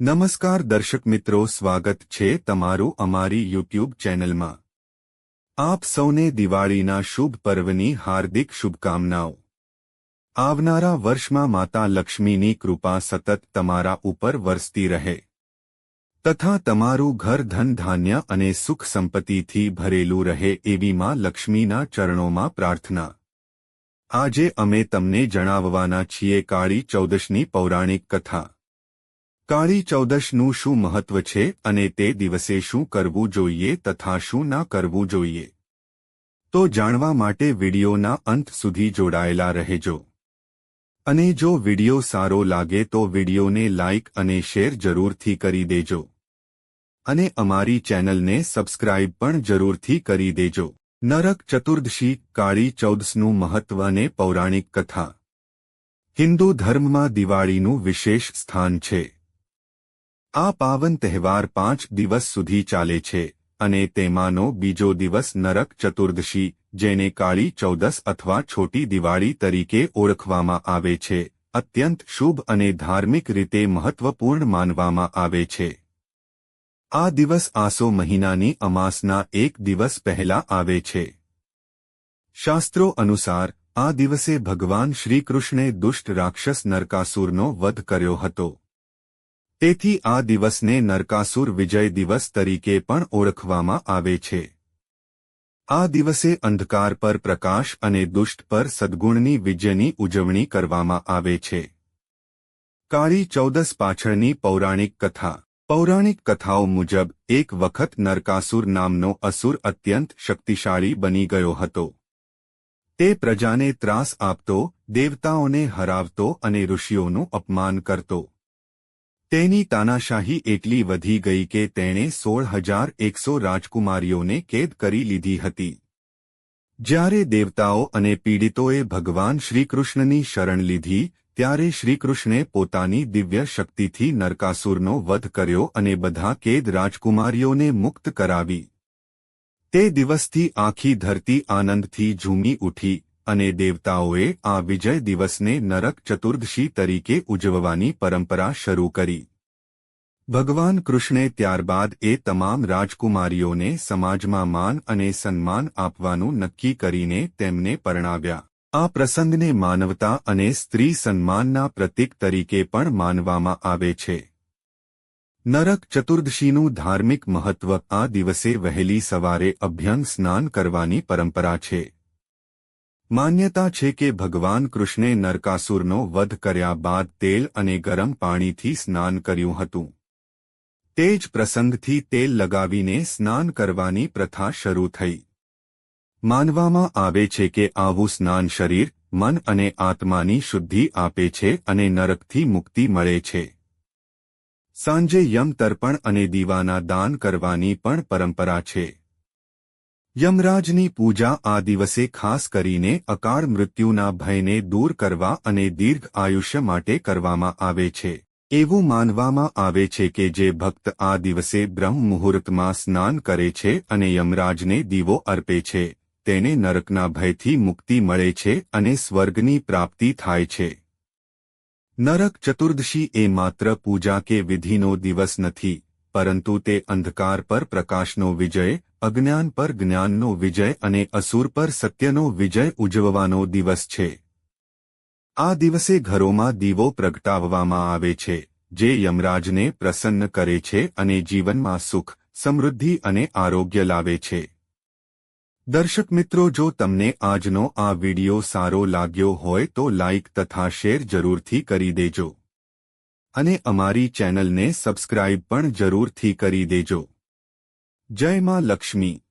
નમસ્કાર દર્શક મિત્રો, સ્વાગત છે તમારું અમારી યુટ્યુબ ચેનલમાં. આપ સૌને દિવાળીના શુભ પર્વની હાર્દિક શુભકામનાઓ. આવનારા વર્ષમાં માતા લક્ષ્મીની કૃપા સતત તમારા ઉપર વરસતી રહે. તથા તમારું ઘર ધન ધાન્ય અને સુખ સંપત્તિથી ભરેલું રહે એવી માં લક્ષ્મીના ચરણોમાં પ્રાર્થના. આજે અમે તમને જણાવવાના છીએ કાળી ચૌદશની પૌરાણિક કથા. કાળી ચૌદશનું શું મહત્વ છે અને તે દિવસે શું કરવું જોઈએ તથા શું ના કરવું જોઈએ? તો જાણવા માટે વિડિયોના અંત સુધી જોડાયેલા રહેજો. અને જો વિડિયો સારો લાગે તો વિડિયોને લાઇક અને શેર જરૂરથી કરી દેજો. અને અમારી ચેનલને સબસ્ક્રાઇબ પણ જરૂરથી કરી દેજો. નરક ચતુર્દશી, કાળી ચૌદસનું મહત્વ અને પૌરાણિક કથા. હિન્દુ ધર્મમાં દિવાળીનું વિશેષ સ્થાન છે. આ પાવન તહેવાર પાંચ દિવસ સુધી ચાલે છે અને તેમાંનો બીજો દિવસ નરક ચતુર્દશી, જેને કાળી ચૌદસ અથવા છોટી દિવાળી તરીકે ઓળખવામાં આવે છે, અત્યંત શુભ અને ધાર્મિક રીતે મહત્વપૂર્ણ માનવામાં આવે છે. આ દિવસ આસો મહિનાની અમાસના એક દિવસ પહેલા આવે છે. શાસ્ત્રો અનુસાર, આ દિવસે ભગવાન શ્રીકૃષ્ણે દુષ્ટ રાક્ષસ નરકાસુરનો વધ કર્યો હતો. તેથી આ દિવસને નરકાસુર વિજય દિવસ તરીકે પણ ઓળખવામાં આવે છે. આ દિવસે અંધકાર પર પ્રકાશ અને દુષ્ટ પર સદ્ગુણની વિજયની ઉજવણી કરવામાં આવે છે. કાળી ચૌદસ પાછળની પૌરાણિક કથા. પૌરાણિક કથાઓ મુજબ, એક વખત નરકાસુર નામનો અસુર અત્યંત શક્તિશાળી બની ગયો હતો. તે પ્રજાને ત્રાસ આપતો, દેવતાઓને હરાવતો અને ઋષિઓનું અપમાન કરતો. તેની તાનાશાહી એટલી વધી ગઈ કે તેણે સોળ હજાર એકસો રાજકુમારીઓને કેદ કરી લીધી હતી. જ્યારે દેવતાઓ અને પીડિતોએ ભગવાન શ્રીકૃષ્ણની શરણ લીધી, ત્યારે શ્રીકૃષ્ણે પોતાની દિવ્ય શક્તિથી નરકાસુરનો વધ કર્યો અને બધા કેદ રાજકુમારીઓને મુક્ત કરાવી. તે દિવસથી આખી ધરતી આનંદથી ઝૂમી ઉઠી. અને દેવતાઓએ આ વિજય દિવસને નરક ચતુર્દશી તરીકે ઉજવવાની પરંપરા શરૂ કરી. ભગવાન કૃષ્ણે ત્યારબાદ એ તમામ રાજકુમારીઓને સમાજમાં માન અને સન્માન આપવાનું નક્કી કરીને તેમને પરણાવ્યા. આ પ્રસંગને માનવતા અને સ્ત્રી સન્માનના પ્રતીક તરીકે પણ માનવામાં આવે છે. નરક ચતુર્દશીનું ધાર્મિક મહત્વ આ દિવસે વહેલી સવારે અભ્યંગ સ્નાન કરવાની પરંપરા છે. માન્યતા છે કે ભગવાન કૃષ્ણે નરકાસુરનો વધ કર્યા બાદ તેલ અને ગરમ પાણીથી સ્નાન કર્યું હતું. તે જ પ્રસંગથી તેલ લગાવીને સ્નાન કરવાની પ્રથા શરૂ થઈ. માનવામાં આવે છે કે આવું સ્નાન શરીર, મન અને આત્માની શુદ્ધિ આપે છે અને નરકથી મુક્તિ મળે છે. સાંજે યમ તર્પણ અને દીવાના દાન કરવાની પણ પરંપરા છે. યમરાજની પૂજા આ દિવસે ખાસ કરીને અકાળ મૃત્યુના ભયને દૂર કરવા અને દીર્ઘ આયુષ્ય માટે કરવામાં આવે છે. એવું માનવામાં આવે છે કે જે ભક્ત આ દિવસે બ્રહ્મ મુહૂર્તમાં સ્નાન કરે છે અને યમરાજને દીવો અર્પે છે, તેને નરકના ભયથી મુક્તિ મળે છે અને સ્વર્ગની પ્રાપ્તિ થાય છે. નરક ચતુર્દશી એ માત્ર પૂજા કે વિધિનો દિવસ નથી, પરંતુ તે અંધકાર પર પ્રકાશનો વિજય અજ્ઞાન પર જ્ઞાનનો વિજય અને અસુર પર સત્યનો વિજય ઉજવવાનો દિવસ છે. આ દિવસે ઘરોમાં દીવો પ્રગટાવવામાં આવે છે, જે યમરાજને પ્રસન્ન કરે છે અને જીવનમાં સુખ, સમૃદ્ધિ અને આરોગ્ય લાવે છે. દર્શક મિત્રો, જો તમને આજનો આ વિડિયો સારો લાગ્યો હોય તો લાઇક તથા શેર જરૂરથી કરી દેજો. અને અમારી ચેનલને સબસ્ક્રાઇબ પણ જરૂરથી કરી દેજો. જય માં લક્ષ્મી.